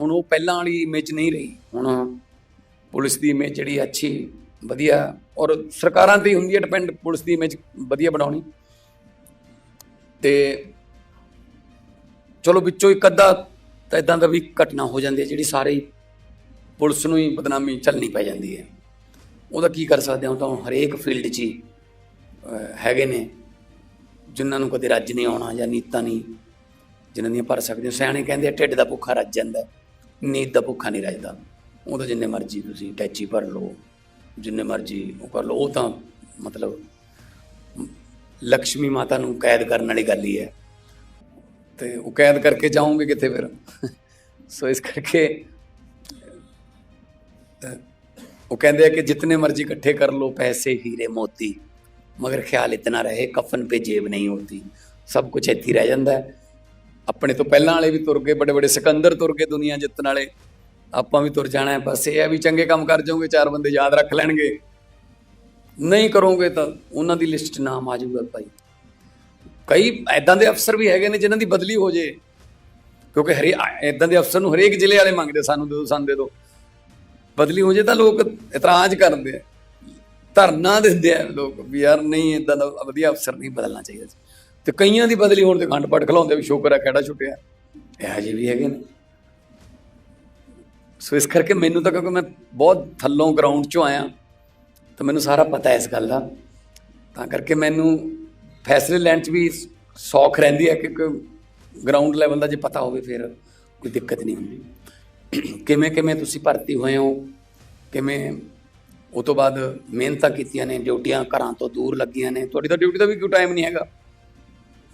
ਹੁਣ ਉਹ ਪਹਿਲਾਂ ਵਾਲੀ ਇਮੇਜ ਨਹੀਂ ਰਹੀ। ਹੁਣ ਪੁਲਿਸ ਦੀ ਇਮੇਜ ਜਿਹੜੀ ਅੱਛੀ, ਵਧੀਆ ਔਰ ਸਰਕਾਰਾਂ ਤੇ ਹੀ ਹੁੰਦੀ ਹੈ ਡਿਪੈਂਡ ਪੁਲਿਸ ਦੀ ਇਮੇਜ ਵਧੀਆ ਬਣਾਉਣੀ। ਤੇ ਚਲੋ ਵਿੱਚੋਂ ਇੱਕ ਅੱਧਾ ਤਾਂ ਇਦਾਂ ਦਾ ਵੀ ਘਟਨਾ ਹੋ ਜਾਂਦੀ ਹੈ ਜਿਹੜੀ ਸਾਰੇ ਪੁਲਿਸ ਨੂੰ ਹੀ ਬਦਨਾਮੀ ਚੱਲਣੀ ਪੈ ਜਾਂਦੀ ਹੈ ਉਹਦਾ ਕੀ ਕਰ ਸਕਦੇ ਹਾਂ ਉਹ ਤਾਂ ਹਰੇਕ ਫੀਲਡ 'ਚ ਹੀ ਹੈਗੇ ਨੇ। ਜਿਨ੍ਹਾਂ ਨੂੰ ਕਦੇ ਰੱਜ ਨਹੀਂ ਆਉਣਾ ਜਾਂ ਨੀਤਾਂ ਨਹੀਂ, ਜਿਨ੍ਹਾਂ ਦੀਆਂ ਭਰ ਸਕਦੇ ਹੋ ਸਿਆਣੇ ਕਹਿੰਦੇ ਢਿੱਡ ਦਾ ਭੁੱਖਾ ਰੱਜ ਜਾਂਦਾ। ਨੀਂਦ ਦਾ ਭੁੱਖਾ ਨਹੀਂ ਰਹਿਦਾ। ਉਹ ਤਾਂ ਜਿੰਨੇ ਮਰਜ਼ੀ ਤੁਸੀਂ ਟੈਚੀ ਭਰ ਲਓ, ਜਿੰਨੇ ਮਰਜ਼ੀ ਉਹ ਕਰ ਲਓ, ਉਹ ਤਾਂ ਮਤਲਬ ਲక్ష్ਮੀ ਮਾਤਾ ਨੂੰ ਕੈਦ ਕਰਨ ਵਾਲੀ ਗੱਲ ਹੀ ਹੈ। ਤੇ ਉਹ ਕੈਦ ਕਰਕੇ ਜਾਓਗੇ ਕਿੱਥੇ ਫਿਰ? ਸੋ ਇਸ ਕਰਕੇ ਉਹ ਕਹਿੰਦੇ ਆ ਕਿ ਜਿਤਨੇ ਮਰਜ਼ੀ ਇਕੱਠੇ ਕਰ ਲੋ ਪੈਸੇ, ਹੀਰੇ, ਮੋਤੀ, ਮਗਰ ਖਿਆਲ ਇਤਨਾ ਰਹੇ, ਕਫਨ ਪੇ ਜੇਬ ਨਹੀਂ ਹੋਤੀ ਸਭ ਕੁਝ ਇੱਥੇ ਹੀ ਰਹਿ ਜਾਂਦਾ ਹੈ। ਆਪਣੇ ਤੋਂ ਪਹਿਲਾਂ ਵਾਲੇ ਵੀ ਤੁਰ ਗਏ, ਬੜੇ ਬੜੇ ਸਿਕੰਦਰ ਤੁਰ ਗਏ ਦੁਨੀਆ ਜਿੱਤਣ ਵਾਲੇ। ਆਪਾਂ ਵੀ ਤੁਰ ਜਾਣਾ ਹੈ, ਬਸ ਇਹ ਹੈ ਵੀ ਚੰਗੇ ਕੰਮ ਕਰ ਜਾਓਗੇ, ਚਾਰ ਬੰਦੇ ਯਾਦ ਰੱਖ ਲੈਣਗੇ। ਨਹੀਂ ਕਰੋਗੇ ਤਾਂ ਉਹਨਾਂ ਦੀ ਲਿਸਟ ਨਾਮ ਆ ਜਾਊਗਾ ਭਾਈ। ਕਈ ਐਦਾਂ ਦੇ ਅਫਸਰ ਵੀ ਹੈਗੇ ਨੇ ਜਿਨ੍ਹਾਂ ਦੀ ਬਦਲੀ ਹੋ ਜੇ। ਕਿਉਂਕਿ ਹਰੇ ਐਦਾਂ ਦੇ ਅਫਸਰ ਨੂੰ ਹਰੇਕ ਜ਼ਿਲ੍ਹੇ ਵਾਲੇ ਮੰਗਦੇ, ਸਾਨੂੰ ਦਿਓ ਸਾਨੂੰ ਦੇ ਦਿਓ ਬਦਲੀ ਹੋ ਜੇ ਤਾਂ ਲੋਕ ਇਤਰਾਜ਼ ਕਰਦੇ ਆ। ਧਰਨਾ ਦਿੰਦੇ ਆ ਲੋਕ ਵੀ ਯਾਰ ਨਹੀਂ ਇਦਾਂ ਦਾ ਵਧੀਆ ਅਫਸਰ ਨਹੀਂ ਬਦਲਣਾ ਚਾਹੀਦਾ ਤੇ ਕਈਆਂ ਦੀ ਬਦਲੀ ਹੋਣ ਤੇ ਖੰਡ ਪੜ ਖਲਾਉਂਦੇ ਵੀ ਸ਼ੁਕਰ ਹੈ ਕਿਹੜਾ ਛੁੱਟਿਆ। ਇਹੋ ਜਿਹੇ ਵੀ ਹੈਗੇ ਨੇ। ਸੋ ਇਸ ਕਰਕੇ ਮੈਨੂੰ ਤਾਂ ਕਿਉਂਕਿ ਮੈਂ ਬਹੁਤ ਥੱਲੋਂ ਗਰਾਊਂਡ 'ਚੋਂ ਆਇਆ, ਤਾਂ ਮੈਨੂੰ ਸਾਰਾ ਪਤਾ ਹੈ ਇਸ ਗੱਲ ਦਾ। ਤਾਂ ਕਰਕੇ ਮੈਨੂੰ ਫੈਸਲੇ ਲੈਣ 'ਚ ਵੀ ਸੌਖ ਰਹਿੰਦੀ ਹੈ ਕਿ ਗਰਾਊਂਡ ਲੈਵਲ ਦਾ ਜੇ ਪਤਾ ਹੋਵੇ ਫਿਰ ਕੋਈ ਦਿੱਕਤ ਨਹੀਂ ਹੁੰਦੀ। ਕਿਵੇਂ ਕਿਵੇਂ ਤੁਸੀਂ ਭਰਤੀ ਹੋਏ ਹੋ, ਕਿਵੇਂ ਉਹ ਤੋਂ ਬਾਅਦ ਮਿਹਨਤਾਂ ਕੀਤੀਆਂ ਨੇ, ਡਿਊਟੀਆਂ ਘਰਾਂ ਤੋਂ ਦੂਰ ਲੱਗੀਆਂ ਨੇ, ਤੁਹਾਡੀ ਤਾਂ ਡਿਊਟੀ ਦਾ ਵੀ ਕੋਈ ਟਾਈਮ ਨਹੀਂ ਹੈਗਾ।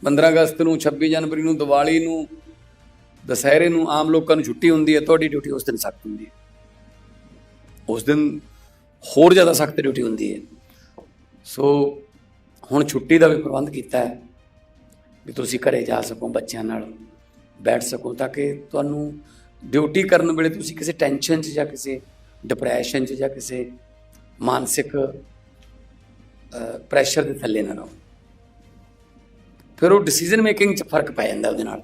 15 ਅਗਸਤ ਨੂੰ 26 ਜਨਵਰੀ ਨੂੰ, ਦੀਵਾਲੀ ਨੂੰ, ਦੁਸਹਿਰੇ ਨੂੰ ਆਮ ਲੋਕਾਂ ਨੂੰ ਛੁੱਟੀ ਹੁੰਦੀ ਹੈ, ਤੁਹਾਡੀ ਡਿਊਟੀ ਉਸ ਦਿਨ ਸਖਤ ਹੁੰਦੀ ਹੈ। ਉਸ ਦਿਨ ਹੋਰ ਜ਼ਿਆਦਾ ਸਖਤ ਡਿਊਟੀ ਹੁੰਦੀ ਹੈ। ਸੋ ਹੁਣ ਛੁੱਟੀ ਦਾ ਵੀ ਪ੍ਰਬੰਧ ਕੀਤਾ ਹੈ ਵੀ ਤੁਸੀਂ ਘਰੇ ਜਾ ਸਕੋ ਬੱਚਿਆਂ ਨਾਲ, ਬੈਠ ਸਕੋ ਤਾਂ ਕਿ ਤੁਹਾਨੂੰ ਡਿਊਟੀ ਕਰਨ ਵੇਲੇ ਤੁਸੀਂ ਕਿਸੇ ਟੈਨਸ਼ਨ 'ਚ ਜਾਂ ਕਿਸੇ ਡਿਪਰੈਸ਼ਨ 'ਚ ਜਾਂ ਕਿਸੇ ਮਾਨਸਿਕ ਪ੍ਰੈਸ਼ਰ ਦੇ ਥੱਲੇ ਨਾ ਰਹੋ। ਫਿਰ ਉਹ ਡਿਸੀਜਨ ਮੇਕਿੰਗ 'ਚ ਫ਼ਰਕ ਪੈ ਜਾਂਦਾ ਉਹਦੇ ਨਾਲ।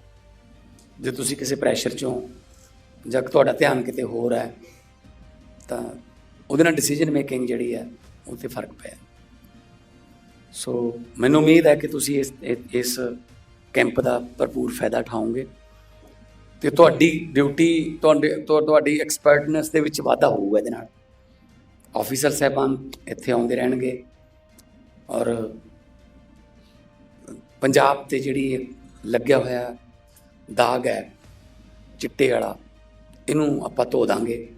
ਜੇ ਤੁਸੀਂ ਕਿਸੇ ਪ੍ਰੈਸ਼ਰ 'ਚੋਂ ਜਾਂ ਤੁਹਾਡਾ ਧਿਆਨ ਕਿਤੇ ਹੋਰ ਹੈ, ਤਾਂ ਉਹਦੇ ਨਾਲ ਡਿਸੀਜਨ ਮੇਕਿੰਗ ਜਿਹੜੀ ਹੈ ਉਹ 'ਤੇ ਫ਼ਰਕ ਪਿਆ ਸੋ ਮੈਨੂੰ ਉਮੀਦ ਹੈ ਕਿ ਤੁਸੀਂ ਇਸ ਇਸ ਕੈਂਪ ਦਾ ਭਰਪੂਰ ਫਾਇਦਾ ਉਠਾਓਗੇ ਤੇ ਤੁਹਾਡੀ ਡਿਊਟੀ ਤੁਹਾਡੇ ਤੁਹਾਡੀ ਐਕਸਪਰਟਨੈਸ ਦੇ ਵਿੱਚ ਵਾਧਾ ਹੋਊਗਾ ਇਹਦੇ ਨਾਲ। ਆਫੀਸਰ ਸਾਹਿਬਾਨ ਇੱਥੇ ਆਉਂਦੇ ਰਹਿਣਗੇ ਔਰ ਪੰਜਾਬ ਤੇ ਜਿਹੜੀ ਇਹ ਲੱਗਿਆ ਹੋਇਆ ਦਾਗ ਹੈ, ਚਿੱਟੇ ਵਾਲਾ, ਇਹਨੂੰ ਆਪਾਂ ਧੋ ਦਾਂਗੇ।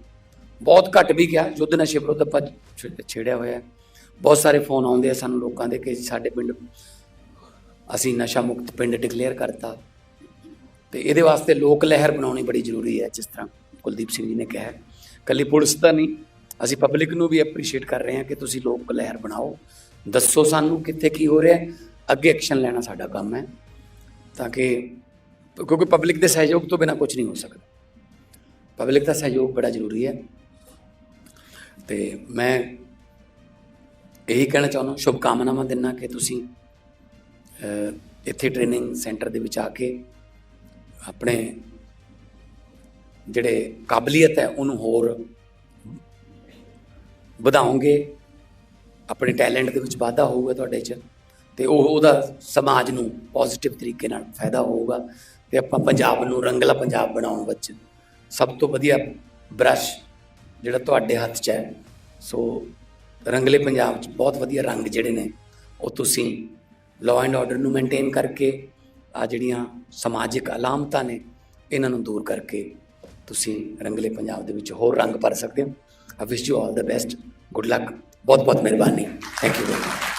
ਬਹੁਤ ਘੱਟ ਵੀ ਗਿਆ, ਯੁੱਧ ਨਸ਼ੇ ਵਿਰੁੱਧ ਆਪਾਂ ਛੇ- ਛੇੜਿਆ ਹੋਇਆ ਬਹੁਤ ਸਾਰੇ ਫੋਨ ਆਉਂਦੇ ਆ ਸਾਨੂੰ ਲੋਕਾਂ ਦੇ ਕਿ ਸਾਡੇ ਪਿੰਡ, ਅਸੀਂ ਨਸ਼ਾ ਮੁਕਤ ਪਿੰਡ ਡਿਕਲੇਅਰ ਕਰਤਾ। ਤੇ ਇਹਦੇ ਵਾਸਤੇ ਲੋਕ ਲਹਿਰ ਬਣਾਉਣੀ ਬੜੀ ਜ਼ਰੂਰੀ ਹੈ, ਜਿਸ ਤਰ੍ਹਾਂ ਕੁਲਦੀਪ ਸਿੰਘ ਜੀ ਨੇ ਕਿਹਾ ਹੈ। ਕੱਲੀ ਪੁਲਿਸ ਤਾਂ ਨਹੀਂ, ਅਸੀਂ ਪਬਲਿਕ ਨੂੰ ਵੀ ਐਪਰੀਸ਼ੀਏਟ ਕਰ ਰਹੇ ਹਾਂ ਕਿ ਤੁਸੀਂ ਲੋਕ ਲਹਿਰ ਬਣਾਓ। ਦੱਸੋ ਸਾਨੂੰ ਕਿੱਥੇ ਕੀ ਹੋ ਰਿਹਾ ਅੱਗੇ ਐਕਸ਼ਨ ਲੈਣਾ ਸਾਡਾ ਕੰਮ ਹੈ, ਤਾਂ ਕਿ ਕਿਉਂਕਿ ਪਬਲਿਕ ਦੇ ਸਹਿਯੋਗ ਤੋਂ ਬਿਨਾ ਕੁਝ ਨਹੀਂ ਹੋ ਸਕਦਾ। ਪਬਲਿਕ ਦਾ ਸਹਿਯੋਗ ਬੜਾ ਜ਼ਰੂਰੀ ਹੈ। ਤੇ ਮੈਂ ਇਹੀ ਕਹਿਣਾ ਚਾਹੁੰਦਾ ਸ਼ੁਭ ਕਾਮਨਾਵਾਂ ਦਿੰਦਾ ਕਿ ਤੁਸੀਂ ਇੱਥੇ ਟ੍ਰੇਨਿੰਗ ਸੈਂਟਰ ਦੇ ਵਿੱਚ ਆ ਕੇ ਆਪਣੇ ਜਿਹੜੇ ਕਾਬਲੀਅਤ ਹੈ, ਉਹਨੂੰ ਹੋਰ ਵਧਾਓਗੇ। ਆਪਣੇ ਟੈਲੈਂਟ ਦੇ ਵਿੱਚ ਵਾਧਾ ਹੋਊਗਾ ਤੁਹਾਡੇ 'ਚ। ਤੇ ਉਹ ਉਹਦਾ ਸਮਾਜ ਨੂੰ ਪੋਜ਼ਿਟਿਵ ਤਰੀਕੇ ਨਾਲ ਫਾਇਦਾ ਹੋਊਗਾ ਤੇ ਆਪਾਂ ਪੰਜਾਬ ਨੂੰ ਰੰਗਲਾ ਪੰਜਾਬ ਬਣਾਉਣ ਵਿੱਚ ਸਭ ਤੋਂ ਵਧੀਆ ਬ੍ਰਸ਼ ਜਿਹੜਾ ਤੁਹਾਡੇ ਹੱਥ 'ਚ ਹੈ, ਸੋ ਰੰਗਲੇ ਪੰਜਾਬ 'ਚ ਬਹੁਤ ਵਧੀਆ ਰੰਗ ਜਿਹੜੇ ਨੇ, ਉਹ ਤੁਸੀਂ ਲਾਅ ਐਂਡ ਆਰਡਰ ਨੂੰ ਮੇਨਟੇਨ ਕਰਕੇ ਆ ਜਿਹੜੀਆਂ ਸਮਾਜਿਕ ਅਲਾਮਤਾਂ ਨੇ, ਇਹਨਾਂ ਨੂੰ ਦੂਰ ਕਰਕੇ ਤੁਸੀਂ ਰੰਗਲੇ ਪੰਜਾਬ ਦੇ ਵਿੱਚ ਹੋਰ ਰੰਗ ਭਰ ਸਕਦੇ ਹੋ। I wish you all the best good luck ਬਹੁਤ ਬਹੁਤ ਮਿਹਰਬਾਨੀ। Thank you very much